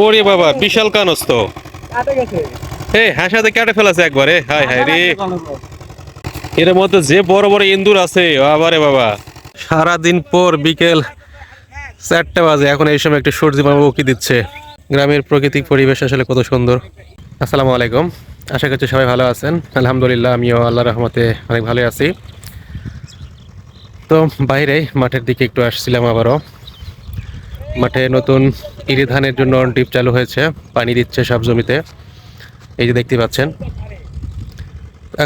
ওরে বাবা বিশাল কানস তো এই হাসাতে কেটে ফেলেছে একবারে হাই হাই রে। এর মধ্যে যে বড় বড় ইন্দুর আছে বাবারে বাবা। সারাদিন পর বিকেল চারটা বাজে এখন এই সময় একটু সূর্য মামা উকি দিচ্ছে। গ্রামের প্রাকৃতিক পরিবেশ আসলে কত সুন্দর। আসসালামু আলাইকুম। আশা করছি সবাই ভালো আছেন। আলহামদুলিল্লাহ আমিও আল্লাহ রহমতে অনেক ভালো আছি। তো বাইরে মাঠের দিকে একটু আসছিলাম আবারও। মাঠে নতুন ইরি ধানের জন্য ডিপ চালু হয়েছে, পানি দিচ্ছে সব জমিতে। এই যে দেখতে পাচ্ছেন,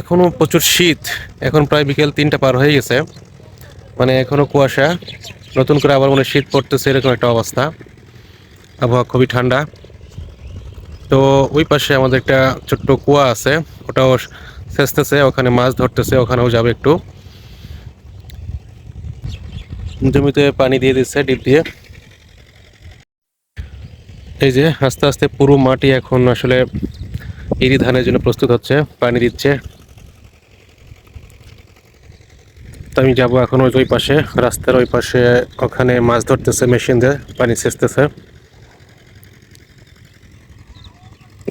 এখনও প্রচুর শীত, এখন প্রায় বিকেল তিনটা পার হয়ে গেছে। মানে এখনও কুয়াশা, নতুন করে আবার মনে শীত পড়তেছে, এরকম একটা অবস্থা। আবহাওয়া খুবই ঠান্ডা। তো ওই পাশে আমাদের একটা ছোট্ট কুয়া আছে, ওটাও সেচতেছে, ওখানে মাছ ধরতেছে, ওখানেও যাবে একটু। জমিতে পানি দিয়ে দিচ্ছে, ডিপ দিয়ে। এই যে আস্তে আস্তে পুরো মাটি এখন আসলে ইরি ধানের জন্য প্রস্তুত হচ্ছে, পানি দিচ্ছে। তো আমি যাব এখন ওই ওই পাশে, রাস্তার ওই পাশে, ওখানে মাছ ধরতেছে, মেশিন দিয়ে পানি সেচতেছে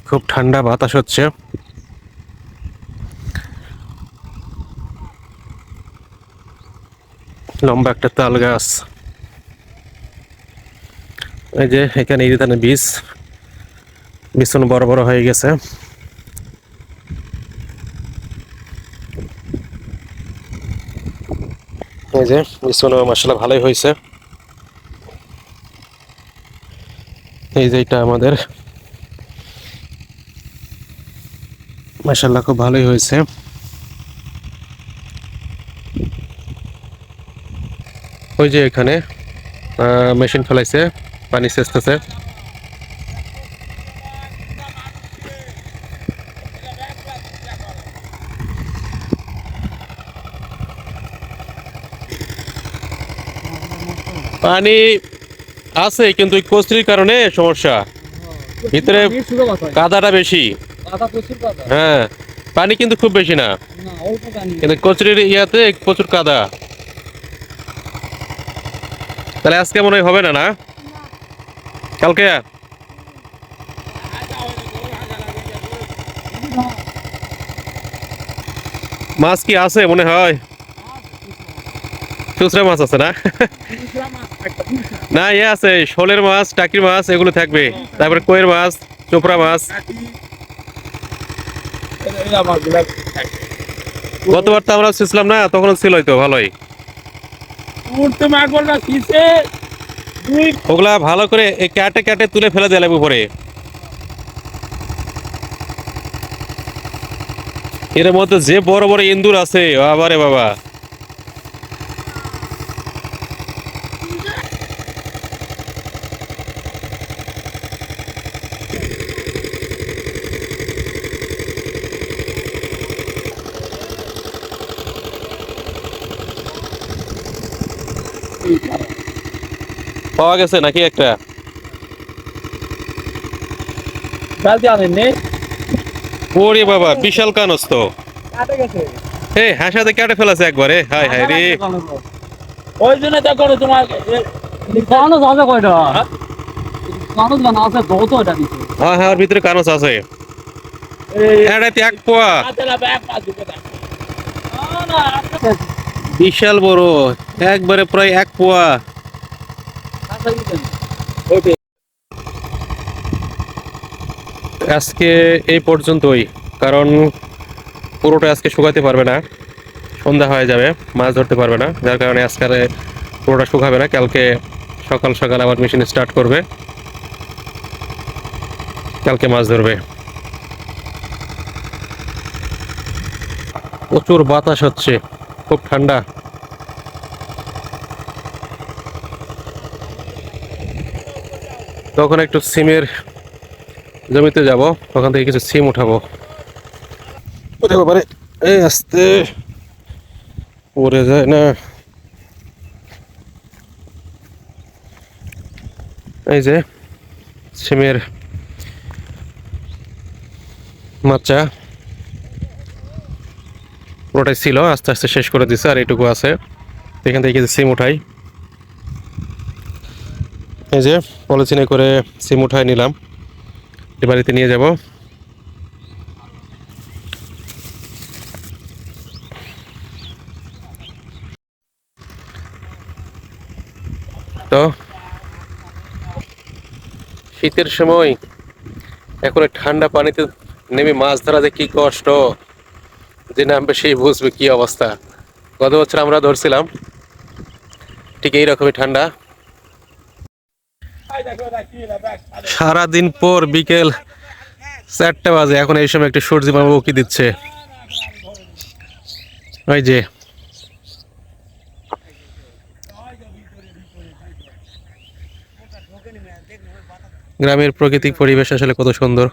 খুব ঠান্ডা বাতাস হচ্ছে। লম্বা একটা তাল গাছ। এই যে এখানে ইরি ধানের বীজ ভীষণ বড় বড় হয়ে গেছে। এই যে ভীষণ মশলা ভালোই হয়েছে। এই যে এটা আমাদের মাসাল্লাহ খুব ভালোই হয়েছে। ওই যে এখানে মেশিন ফেলাইছে। পানি সেচতেছে পানি আছে কিন্তু ওই কচরির কারণে সমস্যা। ভিতরে কাদাটা বেশি। হ্যাঁ পানি কিন্তু খুব বেশি না। কিন্তু কচুরির ইয়াতে প্রচুর কাদা। তাহলে আজকে মনে হয় হবে না না? কালকে মাছ কি আছে মনে হয়? খুচরা মাছ আছে না? না ইয়ে আছে, শোলের মাছ, টাকির মাছ, এগুলো থাকবে। তারপরে কইয়ের মাছ, চোপড়া মাছ। গতবার তো আমরা ছিলাম না তখন ছিল তো ভালোই ওগুলা ভালো করে এই ক্যাটে ক্যাটে তুলে ফেলে দিলাম উপরে। এর মধ্যে যে বড় বড় ইন্দুর আছে বাবারে বাবা। পাওয়া গেছে নাকি একটা? জলদি আনেন নে ওরে বাবা বিশাল কানস তো এই হাসাতে কেটে ফেলেছে একবারে হাই হাই রে। ওই জন্য দেখো তোমার কানো যাবে কয়টা? কানো জানা আছে বহুত এটা হ্যাঁ হ্যাঁ ওর ভিতরে কানস আছে। এই এটাতে পোয়া। আতলা ব্যাগ পা দিবে না না বিশাল বড় একবারে প্রায় এক পোয়া। আজকে এই পর্যন্তই, কারণ পুরোটা আজকে শুকাতে পারবে না। সন্ধ্যা হয়ে যাবে, মাছ ধরতে পারবে না, যার কারণে আজকে পুরোটা শুকাবে না। কালকে সকাল সকাল আবার মেশিন স্টার্ট করবে। কালকে মাছ ধরবে। প্রচুর বাতাস হচ্ছে, খুব ঠান্ডা। তখন একটু সিমের জমিতে যাব ওখান থেকে কিছু সিম উঠাবো। উঠে পারে এই আস্তে। পড়ে যায় না। এই যে সিমের মাচা। পুরোটাই ছিল আস্তে আস্তে শেষ করে দিছে আর এইটুকু আছে। এখান থেকে কিছু সিম উঠাই। এই যে পলিথিনে করে সিম উঠায় নিলাম। বাড়িতে নিয়ে যাব। তো শীতের সময় এখন ঠান্ডা পানিতে নেমে মাছ ধরা যে কি কষ্ট, যে নামবে সেই বুঝবে কি অবস্থা। গত বছর আমরা ধরছিলাম, ঠিক এই রকমই ঠান্ডা। সারাদিন পর বিকেল চারটা বাজে। এখন এই সময় একটু সূর্যি মামা উকি দিচ্ছে। ওই যে। গ্রামের প্রাকৃতিক পরিবেশ আসলে কত সুন্দর।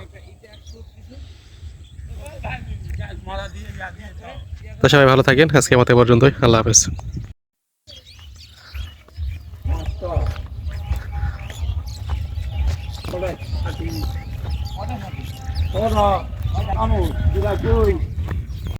তো সবাই ভালো থাকেন। আজকে মতো পর্যন্তই। আল্লাহ হাফেজ। lah. Tadi. Tadi. Tadi.